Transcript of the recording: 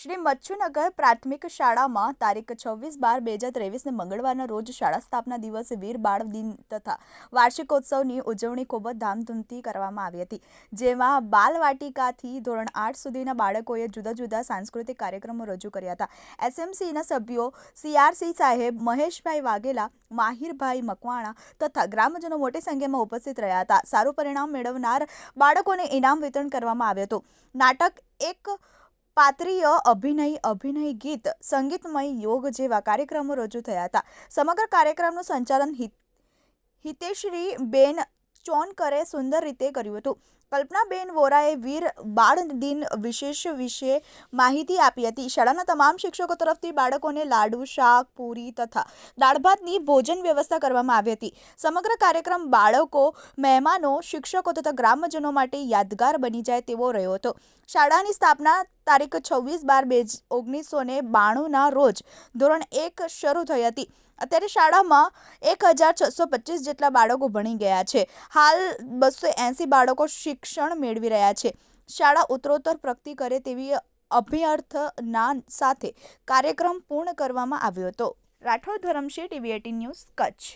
શ્રી મચ્છુનગર પ્રાથમિક શાળામાં તારીખ છવ્વીસ બાર બે હજાર ત્રેવીસને મંગળવારના રોજ શાળા સ્થાપના દિવસે વીર બાળ દિન તથા વાર્ષિકોત્સવની ઉજવણી ખૂબ જ ધામધૂમથી કરવામાં આવી હતી. જેમાં બાલવાટિકાથી ધોરણ આઠ સુધીના બાળકોએ જુદા જુદા સાંસ્કૃતિક કાર્યક્રમો રજૂ કર્યા હતા. એસએમસીના સભ્યો સીઆરસી સાહેબ મહેશભાઈ વાઘેલા, માહિરભાઈ મકવાણા તથા ગ્રામજનો મોટી સંખ્યામાં ઉપસ્થિત રહ્યા હતા. સારું પરિણામ મેળવનાર બાળકોને ઇનામ વિતરણ કરવામાં આવ્યું હતું. નાટક એક પાત્રીય અભિનય અભિનય ગીત, સંગીતમય યોગ જેવા કાર્યક્રમો રજૂ થયા હતા. સમગ્ર કાર્યક્રમનું સંચાલન હિત હિતેશ્રી બેન ચોનકરે સુંદર રીતે કર્યું હતું. કલ્પનાબેન વોરાએ વીર બાળ દિન વિશેષ વિશે માહિતી આપી હતી. શાળાના તમામ શિક્ષકો તરફથી બાળકોને લાડુ, શાક, પૂરી તથા દાળ ભાતની ભોજન વ્યવસ્થા કરવામાં આવી હતી. સમગ્ર કાર્યક્રમ બાળકો, મહેમાનો, શિક્ષકો તથા ગ્રામજનો માટે યાદગાર બની જાય તેવો રહ્યો હતો. શાળાની સ્થાપના તારીખ છવ્વીસ બાર બે ઓગણીસો ને બાણુંના રોજ ધોરણ એક શરૂ થઈ હતી. અત્યારે શાળામાં એક હજાર છસો પચીસ જેટલા બાળકો ભણી ગયા છે. હાલ બસો એંસી બાળકો શિક્ષણ મેળવી રહ્યા છે. શાળા ઉત્તરોત્તર પ્રગતિ કરે તેવી અભ્યર્થના સાથે કાર્યક્રમ પૂર્ણ કરવામાં આવ્યો હતો. Rathod Dharamshi TV eighteen news Kutch.